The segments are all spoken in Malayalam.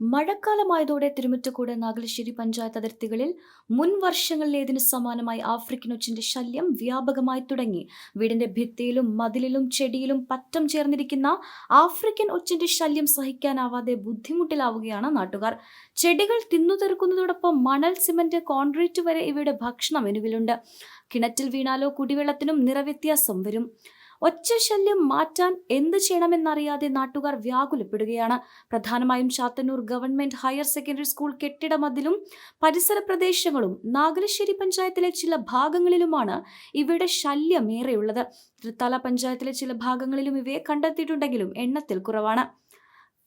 മഴക്കാലമായതോടെ തിരുമുറ്റക്കൂട് നാഗലശ്ശേരി പഞ്ചായത്ത് അതിർത്തികളിൽ മുൻ വർഷങ്ങളിലേതിന് സമാനമായി ആഫ്രിക്കൻ ഒച്ചിന്റെ ശല്യം വ്യാപകമായി തുടങ്ങി. വീടിന്റെ ഭിത്തിയിലും മതിലിലും ചെടിയിലും പറ്റം ചേർന്നിരിക്കുന്ന ആഫ്രിക്കൻ ഒച്ചിന്റെ ശല്യം സഹിക്കാനാവാതെ ബുദ്ധിമുട്ടിലാവുകയാണ് നാട്ടുകാർ. ചെടികൾ തിന്നുതെറുക്കുന്നതോടൊപ്പം മണൽ സിമന്റ് കോൺക്രീറ്റ് വരെ ഇവയുടെ ഭക്ഷണം മെനുവിലുണ്ട് കിണറ്റിൽ വീണാലോ കുടിവെള്ളത്തിനും നിറവ്യത്യാസം വരും. ഒച്ച ശല്യം മാറ്റാൻ എന്ത് ചെയ്യണമെന്നറിയാതെ നാട്ടുകാർ വ്യാകുലപ്പെടുകയാണ്. പ്രധാനമായും Chathannur government higher secondary school കെട്ടിട മതിലും പരിസര പ്രദേശങ്ങളും നാഗലശ്ശേരി പഞ്ചായത്തിലെ ചില ഭാഗങ്ങളിലുമാണ് ഇവയുടെ ശല്യം ഏറെയുള്ളത് തൃത്താല പഞ്ചായത്തിലെ ചില ഭാഗങ്ങളിലും ഇവയെ കണ്ടെത്തിയിട്ടുണ്ടെങ്കിലും എണ്ണത്തിൽ കുറവാണ്.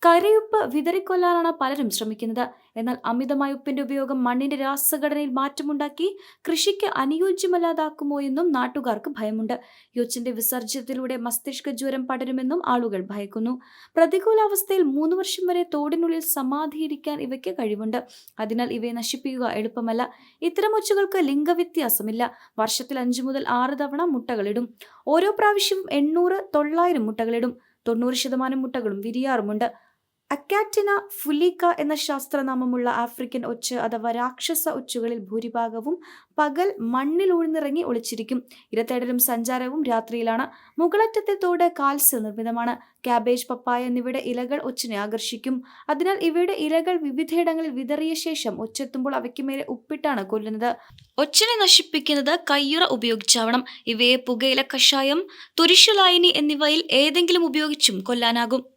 കരയുപ്പ് വിതറിക്കൊല്ലാനാണ് പലരും ശ്രമിക്കുന്നത്. എന്നാൽ അമിതമായ ഉപ്പിന്റെ ഉപയോഗം മണ്ണിന്റെ രാസഘടനയിൽ മാറ്റമുണ്ടാക്കി കൃഷിക്ക് അനുയോജ്യമല്ലാതാക്കുമോ എന്നും നാട്ടുകാർക്ക് ഭയമുണ്ട്. യോച്ചിന്റെ വിസർജ്യത്തിലൂടെ മസ്തിഷ്ക ജ്വരം പടരുമെന്നും ആളുകൾ ഭയക്കുന്നു. പ്രതികൂലാവസ്ഥയിൽ മൂന്ന് വർഷം വരെ തോടിനുള്ളിൽ സമാധിയിരിക്കാൻ ഇവയ്ക്ക് കഴിവുണ്ട്. അതിനാൽ ഇവയെ നശിപ്പിക്കുക എളുപ്പമല്ല. ഇത്തരം ഒച്ചുകൾക്ക് ലിംഗവ്യത്യാസമില്ല. വർഷത്തിൽ അഞ്ചു മുതൽ ആറ് തവണ മുട്ടകളിടും. ഓരോ പ്രാവശ്യവും എണ്ണൂറ് തൊള്ളായിരം മുട്ടകളിടും. തൊണ്ണൂറ് ശതമാനം മുട്ടകളും വിരിയാറുമുണ്ട്. അക്കാറ്റിന ഫുലിക്ക എന്ന ശാസ്ത്രനാമമുള്ള ആഫ്രിക്കൻ ഒച്ച് അഥവാ രാക്ഷസ ഒച്ചുകളിൽ ഭൂരിഭാഗവും പകൽ മണ്ണിൽ ഉഴുന്നിറങ്ങി ഒളിച്ചിരിക്കും. ഇരത്തേടലും സഞ്ചാരവും രാത്രിയിലാണ്. മുകളറ്റത്തെ തോട് കാൽസ്യ നിർമ്മിതമാണ്. ക്യാബേജ് പപ്പായ എന്നിവയുടെ ഇലകൾ ഒച്ചിനെ ആകർഷിക്കും. അതിനാൽ ഇവയുടെ ഇലകൾ വിവിധയിടങ്ങളിൽ വിതറിയ ശേഷം ഒച്ചെത്തുമ്പോൾ അവയ്ക്ക് മേലെ ഉപ്പിട്ടാണ് കൊല്ലുന്നത്. ഒച്ചിനെ നശിപ്പിക്കുന്നത് കയ്യുറ ഉപയോഗിച്ചാവണം. ഇവയെ പുകയില കഷായം തുരിശുലായനി എന്നിവയിൽ ഏതെങ്കിലും ഉപയോഗിച്ചും കൊല്ലാനാകും.